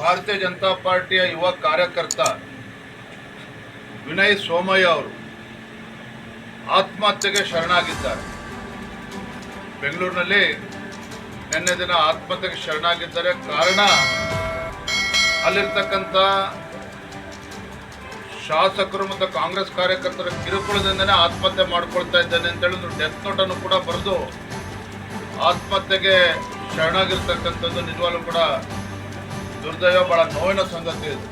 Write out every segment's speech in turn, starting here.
ಭಾರತೀಯ ಜನತಾ ಪಾರ್ಟಿಯ ಯುವ ಕಾರ್ಯಕರ್ತ ವಿನಯ್ ಸೋಮಯ್ಯ ಅವರು ಆತ್ಮಹತ್ಯೆಗೆ ಶರಣಾಗಿದ್ದಾರೆ. ಬೆಂಗಳೂರಿನಲ್ಲಿ ನಿನ್ನೆ ದಿನ ಆತ್ಮಹತ್ಯೆಗೆ ಶರಣಾಗಿದ್ದಾರೆ. ಕಾರಣ ಅಲ್ಲಿರ್ತಕ್ಕಂಥ ಶಾಸಕರು ಮತ್ತು ಕಾಂಗ್ರೆಸ್ ಕಾರ್ಯಕರ್ತರ ಕಿರುಕುಳದಿಂದನೇ ಆತ್ಮಹತ್ಯೆ ಮಾಡ್ಕೊಳ್ತಾ ಇದ್ದಾನೆ ಅಂತೇಳಿ ಒಂದು ಡೆತ್ ನೋಟನ್ನು ಕೂಡ ಬರೆದು ಆತ್ಮಹತ್ಯೆಗೆ ಶರಣಾಗಿರ್ತಕ್ಕಂಥದ್ದು ನಿಜವಾಗ್ಲೂ ಕೂಡ ದುರ್ದೈವ ಬಹಳ ನೋವಿನ ಸಂಗತಿ ಇದು.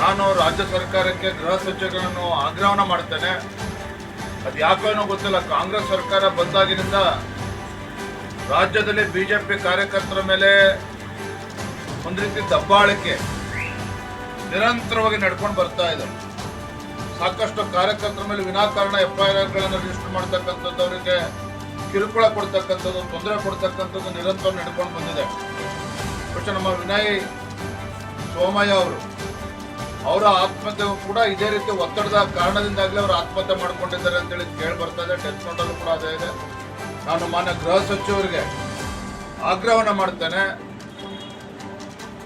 ನಾನು ರಾಜ್ಯ ಸರ್ಕಾರಕ್ಕೆ ಗೃಹ ಸಚಿವರನ್ನು ಆಗ್ರಹವನ್ನು ಮಾಡ್ತೇನೆ. ಅದು ಯಾಕೋ ಏನೋ ಗೊತ್ತಿಲ್ಲ, ಕಾಂಗ್ರೆಸ್ ಸರ್ಕಾರ ಬಂದಾಗಿನಿಂದ ರಾಜ್ಯದಲ್ಲಿ ಬಿಜೆಪಿ ಕಾರ್ಯಕರ್ತರ ಮೇಲೆ ಒಂದು ರೀತಿ ದಬ್ಬಾಳಿಕೆ ನಿರಂತರವಾಗಿ ನಡ್ಕೊಂಡು ಬರ್ತಾ ಇದೆ. ಸಾಕಷ್ಟು ಕಾರ್ಯಕರ್ತರ ಮೇಲೆ ವಿನಾಕಾರಣ ಎಫ್ ಐ ಆರ್ಗಳನ್ನು ರಿಜಿಸ್ಟರ್ ಮಾಡ್ತಕ್ಕಂಥದ್ದು ಅವರಿಗೆ ಕಿರುಕುಳ ಕೊಡ್ತಕ್ಕಂಥದ್ದು, ತೊಂದರೆ ಕೊಡ್ತಕ್ಕಂಥದ್ದು ನಿರಂತರ ನಡ್ಕೊಂಡು ಬಂದಿದೆ. ಪಕ್ಷ ನಮ್ಮ ವಿನಯ್ ಸೋಮಯ್ಯ ಅವರು. ಅವರ ಆತ್ಮಹತ್ಯೆ ಕೂಡ ಇದೇ ರೀತಿ ಒತ್ತಡದ ಕಾರಣದಿಂದಾಗಲೇ ಅವರು ಆತ್ಮಹತ್ಯೆ ಮಾಡ್ಕೊಂಡಿದ್ದಾರೆ ಅಂತೇಳಿ ಕೇಳಿ ಬರ್ತಾ ಇದೆ ಟೆಸ್ಟ್ ನೋಟಲ್ಲೂ ಕೂಡ ಅದೇ ಇದೆ. ನಾನು ಮಾನ್ಯ ಗೃಹ ಸಚಿವರಿಗೆ ಆಗ್ರಹವನ್ನು ಮಾಡ್ತೇನೆ.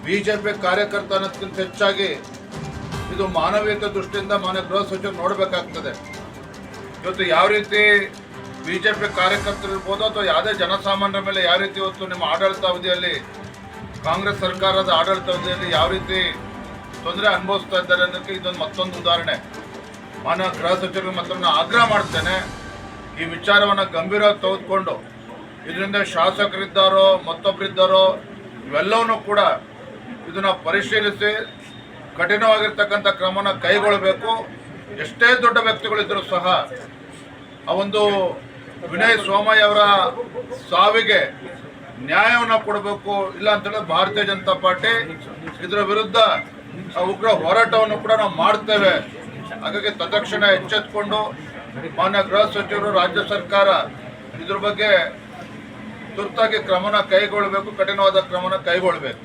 ಬಿ ಜೆ ಪಿ ಕಾರ್ಯಕರ್ತ ಅನ್ನೋದಕ್ಕಿಂತ ಹೆಚ್ಚಾಗಿ ಇದು ಮಾನವೀಯತೆ ದೃಷ್ಟಿಯಿಂದ ಮಾನ್ಯ ಗೃಹ ಸಚಿವರು ನೋಡಬೇಕಾಗ್ತದೆ. ಇವತ್ತು ಯಾವ ರೀತಿ ಬಿ ಜೆ ಪಿ ಕಾರ್ಯಕರ್ತರಿರ್ಬೋದು ಅಥವಾ ಯಾವುದೇ ಜನಸಾಮಾನ್ಯರ ಮೇಲೆ ಯಾವ ರೀತಿ ಇವತ್ತು ನಿಮ್ಮ ಆಡಳಿತಾವಧಿಯಲ್ಲಿ ಕಾಂಗ್ರೆಸ್ ಸರ್ಕಾರದ ಆಡಳಿತದಲ್ಲಿ ಯಾವ ರೀತಿ ತೊಂದರೆ ಅನುಭವಿಸ್ತಾ ಇದ್ದಾರೆ ಅನ್ನೋಕ್ಕೆ ಇದೊಂದು ಮತ್ತೊಂದು ಉದಾಹರಣೆ. ಮಾನ್ಯ ಗೃಹ ಸಚಿವರಿಗೆ ಮಾತ್ರ ನಾನು ಆಗ್ರಹ ಮಾಡ್ತೇನೆ, ಈ ವಿಚಾರವನ್ನು ಗಂಭೀರವಾಗಿ ತೆಗೆದುಕೊಂಡು ಇದರಿಂದ ಶಾಸಕರಿದ್ದಾರೋ ಮತ್ತೊಬ್ಬರಿದ್ದಾರೋ ಇವೆಲ್ಲವನ್ನೂ ಕೂಡ ಇದನ್ನು ಪರಿಶೀಲಿಸಿ ಕಠಿಣವಾಗಿರ್ತಕ್ಕಂಥ ಕ್ರಮನ ಕೈಗೊಳ್ಳಬೇಕು. ಎಷ್ಟೇ ದೊಡ್ಡ ವ್ಯಕ್ತಿಗಳಿದ್ದರೂ ಸಹ ಆ ಒಂದು ವಿನಯ್ ಸೋಮಯ್ಯ ಅವರ ಸಾವಿಗೆ ನ್ಯಾಯವನ್ನು ಕೊಡಬೇಕು, ಇಲ್ಲ ಅಂತೇಳಿ ಭಾರತೀಯ ಜನತಾ ಪಾರ್ಟಿ ಇದರ ವಿರುದ್ಧ ಉಗ್ರ ಹೋರಾಟವನ್ನು ಕೂಡ ನಾವು ಮಾಡ್ತೇವೆ. ಹಾಗಾಗಿ ತತ್ಕ್ಷಣ ಎಚ್ಚೆತ್ಕೊಂಡು ಮಾನ್ಯ ಗೃಹ ಸಚಿವರು, ರಾಜ್ಯ ಸರ್ಕಾರ ಇದ್ರ ಬಗ್ಗೆ ತುರ್ತಾಗಿ ಕ್ರಮನ ಕೈಗೊಳ್ಳಬೇಕು, ಕಠಿಣವಾದ ಕ್ರಮನ ಕೈಗೊಳ್ಳಬೇಕು.